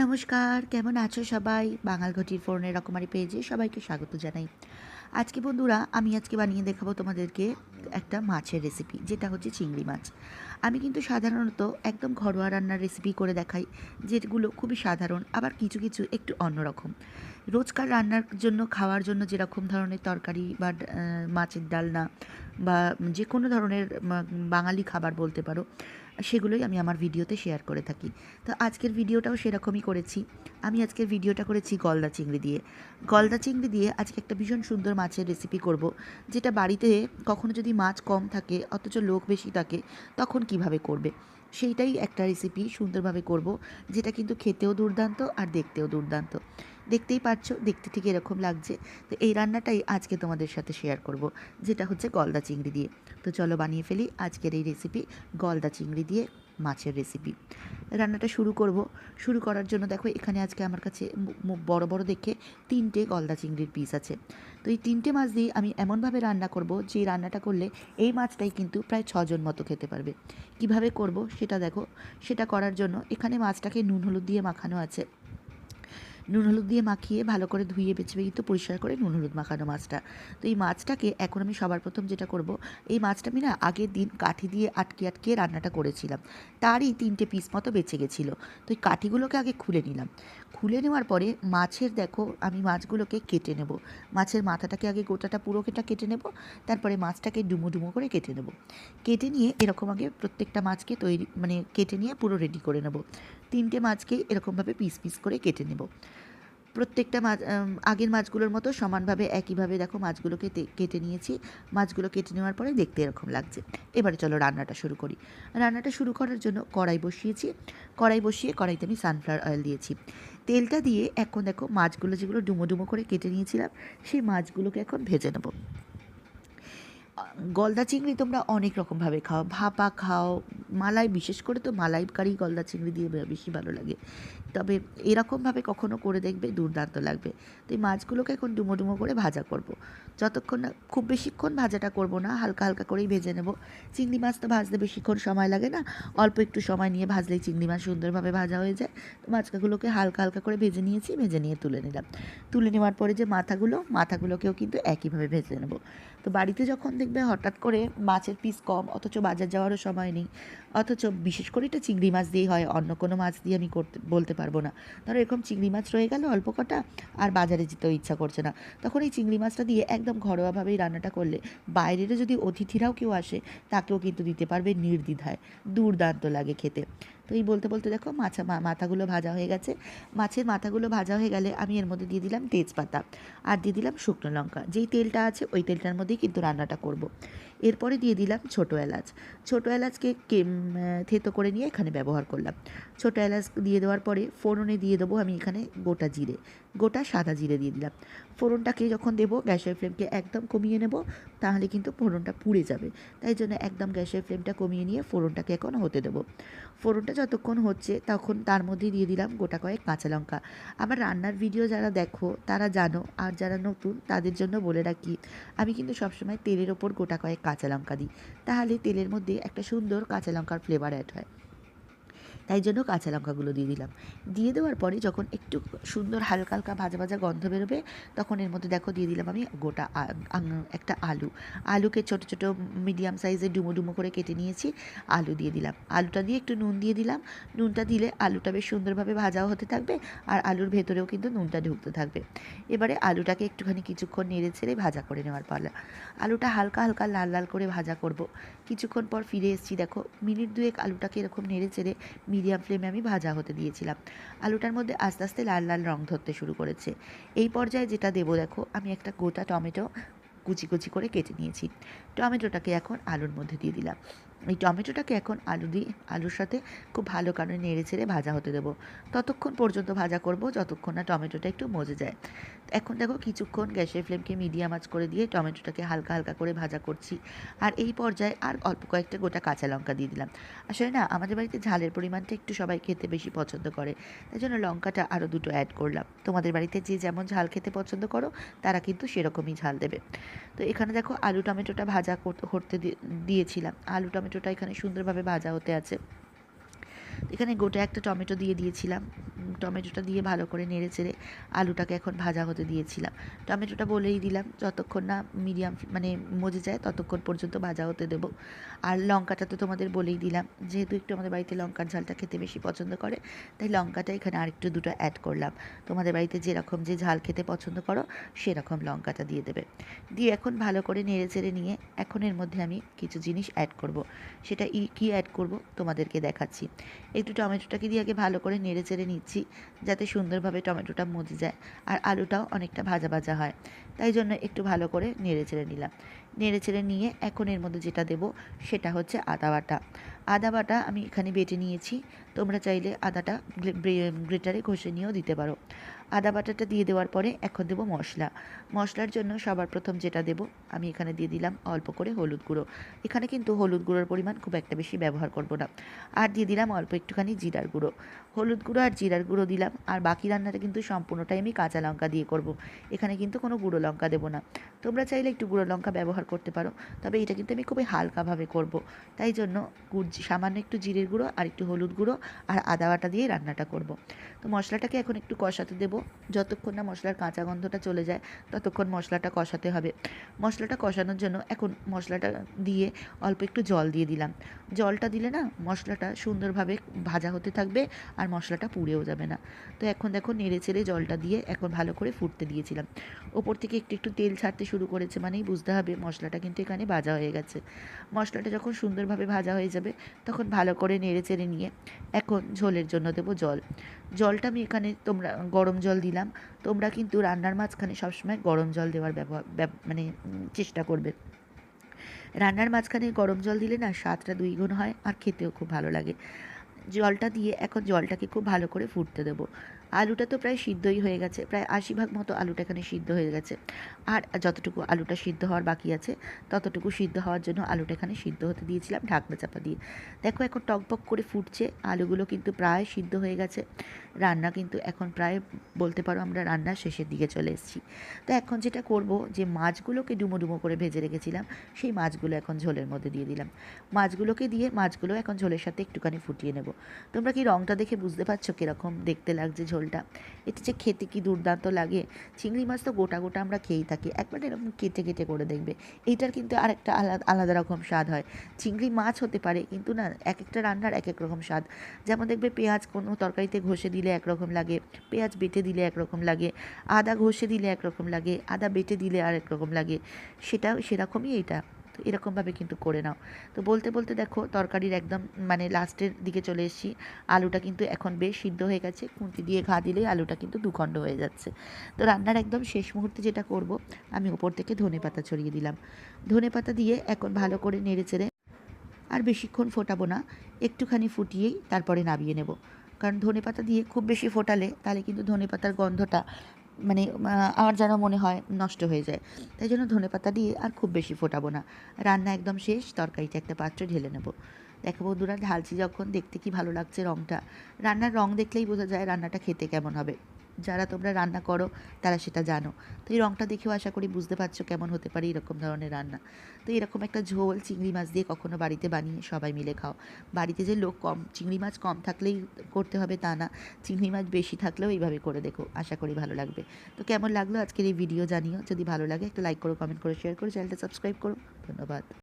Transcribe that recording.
নমস্কার, কেমন আছো সবাই? বাঙাল ঘটির ফোরনের রকমারি পেজে সবাইকে স্বাগত জানাই। আজকে বন্ধুরা, আমি আজকে বানিয়ে দেখাবো তোমাদেরকে একটা মাছের রেসিপি যেটা হচ্ছে চিংড়ি মাছ। আমি কিন্তু সাধারণত একদম ঘরোয়া রান্নার রেসিপি করে দেখাই, যেগুলো খুবই সাধারণ, আবার কিছু কিছু একটু অন্যরকম রোজকার রান্নার জন্য, খাওয়ার জন্য যেরকম ধরনের তরকারি বা মাছের ডালনা বা যে কোনো ধরনের বাঙালি খাবার বলতে পারো সেগুলোই আমি আমার ভিডিওতে শেয়ার করে থাকি। তো আজকের ভিডিওটাও সেরকমই করেছি। আমি আজকের ভিডিওটা করেছি গলদা চিংড়ি দিয়ে। গলদা চিংড়ি দিয়ে আজকে একটা ভীষণ সুন্দর মাছের রেসিপি করব, যেটা বাড়িতে কখনো যদি মাছ কম থাকে, অথচ লোক বেশি থাকে, তখন কীভাবে করবে? সেইটাই একটা রেসিপি সুন্দরভাবে করব, যেটা কিন্তু খেতেও দুর্দান্ত আর দেখতেও দুর্দান্ত। দেখতেই পাচ্ছ দেখতে ঠিক এরকম লাগছে। তো এই রান্নাটাই আজকে তোমাদের সাথে শেয়ার করব, যেটা হচ্ছে গলদা চিংড়ি দিয়ে। তো চলো বানিয়ে ফেলি আজকের এই রেসিপি গলদা চিংড়ি দিয়ে মাছের রেসিপি রান্নাটা শুরু করব। শুরু করার জন্য দেখো, এখানে আজকে আমার কাছে বড় বড় দেখে তিনটে গলদা চিংড়ির পিস আছে। তো এই তিনটে মাছ দিয়ে আমি এমনভাবে রান্না করব, যে রান্নাটা করলে এই মাছটাই কিন্তু প্রায় ছজন মতো খেতে পারবে। কীভাবে করব সেটা দেখো, সেটা করার জন্য এখানে মাছটাকে নুন, হলুদ দিয়ে মাখানো আছে। নুন হলুদ দিয়ে মাখিয়ে ভালো করে ধুয়ে বেছে বেছে তো পরিষ্কার করে নুন হলুদ মাখানো মাছটা। তো এই মাছটাকে এখন আমি সবার প্রথম যেটা করব, এই মাছটা আমি না আগের দিন কাঠি দিয়ে আটকে আটকে রান্নাটা করেছিলাম। তারই তিনটে পিস মতো বেঁচে গেছিল। তো এই কাঠিগুলোকে আগে খুলে নিলাম। খুলে নেওয়ার পরে মাছের দেখো আমি মাছগুলোকে কেটে নেব। মাছের মাথাটাকে আগে গোটাটা পুরো কেটা কেটে নেব, তারপরে মাছটাকে ডুমো ডুমো করে কেটে নেব। কেটে নিয়ে এরকম আগে প্রত্যেকটা মাছকে তৈরি মানে কেটে নিয়ে পুরো রেডি করে নেব। তিনটে মাছকেই এরকমভাবে পিস পিস করে কেটে নেব। প্রত্যেকটা মাছ আগের মাছগুলোর মতো সমানভাবে একইভাবে দেখো মাছগুলোকে কেটে নিয়েছি। মাছগুলো কেটে নেওয়ার পরে দেখতে এরকম লাগছে। এবারে চলো রান্নাটা শুরু করি। রান্নাটা শুরু করার জন্য কড়াই বসিয়েছি। কড়াই বসিয়ে কড়াইতে আমি সানফ্লাওয়ার অয়েল দিয়েছি। তেলটা দিয়ে এখন দেখো মাছগুলো যেগুলো ডুমো ডুমো করে কেটে নিয়েছিলাম, সেই মাছগুলোকে এখন ভেজে নেব। গলদা চিংড়ি তোমরা অনেক রকমভাবে খাও। ভাপা খাও, মালাই, বিশেষ করে তো মালাইকারি গলদা চিংড়ি দিয়ে বেশি ভালো লাগে। তবে এরকমভাবে কখনো করে দেখবে, দুর্দান্ত লাগবে। তো এই মাছগুলোকে এখন ডুমো ডুমো করে ভাজা করব। যতক্ষণ না খুব বেশিক্ষণ ভাজাটা করব না, হালকা হালকা করেই ভেজে নেব। চিংড়ি মাছ তো ভাজতে বেশিক্ষণ সময় লাগে না। অল্প একটু সময় নিয়ে ভাজলেই চিংড়ি মাছ সুন্দরভাবে ভাজা হয়ে যায়। তো মাছগুলোকে হালকা হালকা করে ভেজে নিয়েছি, ভেজে নিয়ে তুলে নিলাম। তুলে নেওয়ার পরে যে মাথাগুলো, মাথাগুলোকেও কিন্তু একইভাবে ভেজে নেব। তো বাড়িতে যখন দেখবে হঠাৎ করে মাছের পিস কম, অথচ বাজার যাওয়ারও সময় নেই। অথচ বিশেষ করে এটা চিংড়ি মাছ দিয়েই হয়, অন্য কোনো মাছ দিয়ে আমি করতে, বলতে পারব না। ধরো এরকম চিংড়ি মাছ রয়ে গেল অল্প কটা, আর বাজারে যেতেও ইচ্ছা করছে না। তখন এই চিংড়ি মাছটা দিয়ে একদম ঘরোয়াভাবেই রান্নাটা করলে বাইরেরও যদি অতিথিরাও কেউ আসে, তাকেও কিন্তু দিতে পারবে নির্দ্বিধায়। দুর্দান্ত লাগে খেতে। তো এই বলতে বলতে দেখো মাছা মাথাগুলো ভাজা হয়ে গেছে মাছের মাথাগুলো ভাজা হয়ে গেলে আমি এর মধ্যে দিয়ে দিলাম তেজপাতা আর দিয়ে দিলাম শুকনো লঙ্কা যেই তেলটা আছে ওই তেলটার মধ্যেই কিন্তু রান্নাটা করব। এরপরে দিয়ে দিলাম ছোটো এলাচ। ছোটো এলাচকে থেতো করে নিয়ে এখানে ব্যবহার করলাম। ছোটো এলাচ দিয়ে দেওয়ার পরে ফোড়নে দিয়ে দেবো আমি এখানে গোটা জিরে, গোটা সাদা জিরে দিয়ে দিলাম। ফোড়নটাকে যখন দেবো গ্যাসের ফ্লেমকে একদম কমিয়ে নেব, তাহলে কিন্তু ফোড়নটা পুড়ে যাবে। তাই জন্য একদম গ্যাসের ফ্লেমটা কমিয়ে নিয়ে ফোড়নটাকে এখন হতে দেবো। ফোড়নটা যতক্ষণ হচ্ছে তখন তার মধ্যে দিয়ে দিলাম গোটা কয়েক কাঁচা লঙ্কা। আমার রান্নার ভিডিও যারা দেখো, তারা জানো, আর যারা নতুন, তাদের জন্য বলে রাখি, আমি কিন্তু সবসময় তেলের ওপর গোটা কয়েক কাঁচা লঙ্কা দিই। তাহলে তেলের মধ্যে একটা সুন্দর কাঁচা লঙ্কার ফ্লেভার অ্যাড হয়। তাই জন্য কাঁচা লঙ্কাগুলো দিয়ে দিলাম। দিয়ে দেওয়ার পরে যখন একটু সুন্দর হালকা হালকা ভাজা ভাজা গন্ধ বেরোবে, তখন এর মধ্যে দেখো দিয়ে দিলাম আমি গোটা একটা আলু। আলুকে ছোট ছোট মিডিয়াম সাইজে ডুমো ডুমো করে কেটে নিয়েছি, আলু দিয়ে দিলাম। আলুটা দিয়ে একটু নুন দিয়ে দিলাম। নুনটা দিলে আলুটা বেশ সুন্দরভাবে ভাজাও হতে থাকবে আর আলুর ভেতরেও কিন্তু নুনটা ঢুকতে থাকবে। এবারে আলুটাকে একটুখানি কিছুক্ষণ নেড়ে ছেড়ে ভাজা করে নেওয়ার পালা। আলুটা হালকা হালকা লাল লাল করে ভাজা করব। কিছুক্ষণ পর ফিরে এসেছি, দেখো মিনিট দুয়েক আলুটাকে এরকম নেড়ে চেড়ে মিডিয়াম ফ্লেমে আমি ভাজা হতে দিয়েছিলাম। আলুটার মধ্যে আস্তে আস্তে লাল লাল রং ধরতে শুরু করেছে। এই পর্যায়ে যেটা দেবো দেখো, আমি একটা গোটা টমেটো কুচি কুচি করে কেটে নিয়েছি। টমেটোটাকে এখন আলুর মধ্যে দিয়ে দিলাম। এই টমেটোটাকে এখন আলু দিয়ে, আলুর সাথে খুব ভালো কারণে নেড়ে ছেড়ে ভাজা হতে দেবো। ততক্ষণ পর্যন্ত ভাজা করব, যতক্ষণ না টমেটোটা একটু মজে যায়। এখন দেখো কিছুক্ষণ গ্যাসের ফ্লেমকে মিডিয়াম আঁচ করে দিয়ে টমেটোটাকে হালকা হালকা করে ভাজা করছি। আর এই পর্যায়ে আর অল্প কয়েকটা গোটা কাঁচা লঙ্কা দিয়ে দিলাম। আসলে না, আমাদের বাড়িতে ঝালের পরিমাণটা একটু সবাই খেতে বেশি পছন্দ করে। তাই জন্য লঙ্কাটা আরও দুটো অ্যাড করলাম। তোমাদের বাড়িতে যে যেমন ঝাল খেতে পছন্দ করো, তারা কিন্তু সেরকমই ঝাল দেবে। তো এখানে দেখো আলু টমেটোটা ভাজা করতে দিয়েছিলাম। আলু টমেটোটা এখানে সুন্দরভাবে ভাজা হতে আছে। এখানে গোটা একটা টমেটো দিয়ে দিয়েছিলাম। টমেটোটা দিয়ে ভালো করে নেড়ে চেড়ে আলুটাকে এখন ভাজা হতে দিয়েছিলাম। টমেটোটা বলেই দিলাম, যতক্ষণ না মিডিয়াম মানে মজে যায় ততক্ষণ পর্যন্ত ভাজা হতে দেবো। আর লঙ্কাটা তো তোমাদের বলেই দিলাম, যেহেতু একটু আমাদের বাড়িতে লঙ্কার ঝালটা খেতে বেশি পছন্দ করে, তাই লঙ্কাটা এখানে আরেকটু দুটো অ্যাড করলাম। তোমাদের বাড়িতে যেরকম যে ঝাল খেতে পছন্দ করো, সেরকম লঙ্কাটা দিয়ে দেবে। দিয়ে এখন ভালো করে নেড়ে চেড়ে নিয়ে এখন এর মধ্যে আমি কিছু জিনিস অ্যাড করব। সেটা কী অ্যাড করব তোমাদেরকে দেখাচ্ছি। একটু টমেটোটাকে দিয়ে আগে ভালো করে নেড়ে চেড়ে নিচ্ছি। যাতে সুন্দরভাবে টমেটোটা মজে যায় আর আলুটাও অনেকটা ভাজা ভাজা হয়। তাই জন্য একটু ভালো করে নেড়ে চেড়ে নিলাম। নেড়ে চেড়ে নিয়ে এখন এর মধ্যে যেটা দেবো সেটা হচ্ছে আদা বাটা। আদা বাটা আমি এখানে বেটে নিয়েছি। তোমরা চাইলে আদাটা গ্রেটারে ঘষে নিয়েও দিতে পারো। আদা বাটাটা দিয়ে দেওয়ার পরে এখন দেবো মশলা। মশলার জন্য সবার প্রথম যেটা দেব, আমি এখানে দিয়ে দিলাম অল্প করে হলুদ গুঁড়ো। এখানে কিন্তু হলুদ গুঁড়োর পরিমাণ খুব একটা বেশি ব্যবহার করব না। আর দিয়ে দিলাম অল্প একটুখানি জিরার গুঁড়ো। হলুদ গুঁড়ো আর জিরার গুঁড়ো দিলাম, আর বাকি রান্নাটা কিন্তু সম্পূর্ণটাই আমি কাঁচা লঙ্কা দিয়ে করব। এখানে কিন্তু কোনো গুঁড়ো লঙ্কা দেবো না। তোমরা চাইলে একটু গুঁড়ো লঙ্কা ব্যবহার করতে পারো। তবে এটা কিন্তু আমি খুবই হালকাভাবে করব। তাই জন্য গুড় সামান্য একটু জিরের গুঁড়ো আর একটু হলুদ গুঁড়ো আর আদা বাটা দিয়ে রান্নাটা করব। তো মশলাটাকে এখন একটু কষাতে দেবো। যতক্ষণ না মশলার কাঁচা গন্ধটা চলে যায়, ততক্ষণ মশলাটা কষাতে হবে। মশলাটা কষানোর জন্য এখন মশলাটা দিয়ে অল্প একটু জল দিয়ে দিলাম। জলটা দিলে না মশলাটা সুন্দরভাবে ভাজা হতে থাকবে আর মশলাটা পুড়েও যাবে না। তো এখন দেখো নেড়ে চেড়ে জলটা দিয়ে এখন ভালো করে ফুটতে দিয়েছিলাম। ওপর থেকে একটু একটু তেল ছাড়তে শুরু করেছে মানেই বুঝতে হবে মশলাটা কিন্তু এখানে ভাজা হয়ে গেছে। মশলাটা যখন সুন্দরভাবে ভাজা হয়ে যাবে, তখন ভালো করে নেড়ে চেড়ে নিয়ে এখন ঝোলের জন্য দেবো জল। জলটা আমি এখানে তোমরা, গরম জল দিলাম। তোমরা কিন্তু রান্নার মাঝখানে সবসময় গরম জল দেওয়ার ব্যবহার মানে চেষ্টা করবে। রান্নার মাঝখানে গরম জল দিলে না স্বাদটা দুই গুণ হয় আর খেতেও খুব ভালো লাগে। জলটা দিয়ে এখন জলটাকে খুব ভালো করে ফুটতে দেবো। আলুটা তো প্রায় সিদ্ধই হয়ে গেছে, প্রায় আশি ভাগ মতো আলুটা এখানে সিদ্ধ হয়ে গেছে। আর যতটুকু আলুটা সিদ্ধ হওয়ার বাকি আছে, ততটুকু সিদ্ধ হওয়ার জন্য আলুটা এখানে সিদ্ধ হতে দিয়েছিলাম ঢাকনা চাপা দিয়ে। দেখো এখন টকবক করে ফুটছে, আলুগুলো কিন্তু প্রায় সিদ্ধ হয়ে গেছে। রান্না কিন্তু এখন প্রায়, বলতে পারো আমরা রান্নার শেষের দিকে চলে এসেছি। তো এখন যেটা করব, যে মাছগুলোকে ডুমো ডুমো করে ভেজে রেখেছিলাম, সেই মাছগুলো এখন ঝোলের মধ্যে দিয়ে দিলাম। মাছগুলোকে দিয়ে, মাছগুলো এখন ঝোলের সাথে একটুখানি ফুটিয়ে নেব। তোমরা কি রঙটা দেখে বুঝতে পারছ কীরকম? দেখতে লাগছে ঝোলটা এটা যে খেতে কি দুর্দান্ত লাগে। চিংড়ি মাছ তো গোটা গোটা আমরা খেয়েই থাকি। একবার এরকম কেটে কেটে করে দেখবে। এইটার কিন্তু আরেকটা আলাদা আলাদা রকম স্বাদ হয়। চিংড়ি মাছ হতে পারে, কিন্তু না, এক একটা রান্নার এক এক রকম স্বাদ। যেমন দেখবে পেঁয়াজ কোনো তরকারিতে ঘষে দিলে একরকম লাগে, পেঁয়াজ বেটে দিলে একরকম লাগে, আদা ঘষে দিলে একরকম লাগে, আদা বেটে দিলে আর একরকম লাগে। সেটা সেরকমই এইটা। তো এরকমভাবে কিন্তু করে নাও। তো বলতে বলতে দেখো তরকারির একদম মানে লাস্টের দিকে চলে এসেছি। আলুটা কিন্তু এখন বেশ সিদ্ধ হয়ে গেছে। খুঁতি দিয়ে ঘা দিলেই আলুটা কিন্তু দুখণ্ড হয়ে যাচ্ছে। তো রান্নার একদম শেষ মুহূর্তে যেটা করব, আমি ওপর থেকে ধনে পাতা ছড়িয়ে দিলাম। ধনে পাতা দিয়ে এখন ভালো করে নেড়ে চেড়ে আর বেশিক্ষণ ফোটাবো না। একটুখানি ফুটিয়েই তারপরে নামিয়ে নেব। কারণ ধনে পাতা দিয়ে খুব বেশি ফোটালে তাহলে কিন্তু ধনে পাতার গন্ধটা মানে আমার যেন মনে হয় নষ্ট হয়ে যায়। তাই জন্য ধনে পাতা দিয়ে আর খুব বেশি ফোটাবো না। রান্না একদম শেষ তরকারিটা একটা পাত্রে ঢেলে নেব। দেখো বন্ধুরা, ঢালছি যখন, দেখতে কি ভালো লাগছে রঙটা রান্নার রঙ দেখলেই বোঝা যায় রান্নাটা খেতে কেমন হবে। যারা তোমরা রান্না করো, তারা সেটা জানো। তো এই রঙটা দেখেও আশা করি বুঝতে পারছ কেমন হতে পারে এরকম ধরনের রান্না। তো এরকম একটা ঝোল চিংড়ি মাছ দিয়ে কখনো বাড়িতে বানিয়ে সবাই মিলে খাও। বাড়িতে যে লোক কম, চিংড়ি মাছ কম থাকলেই করতে হবে তা না। চিংড়ি মাছ বেশি থাকলেও এইভাবে করে দেখো, আশা করি ভালো লাগবে। তো কেমন লাগল আজকের এই ভিডিও জানিও। যদি ভালো লাগে একটা লাইক করো কমেন্ট করো শেয়ার করো, চ্যানেলটা সাবস্ক্রাইব করো। ধন্যবাদ।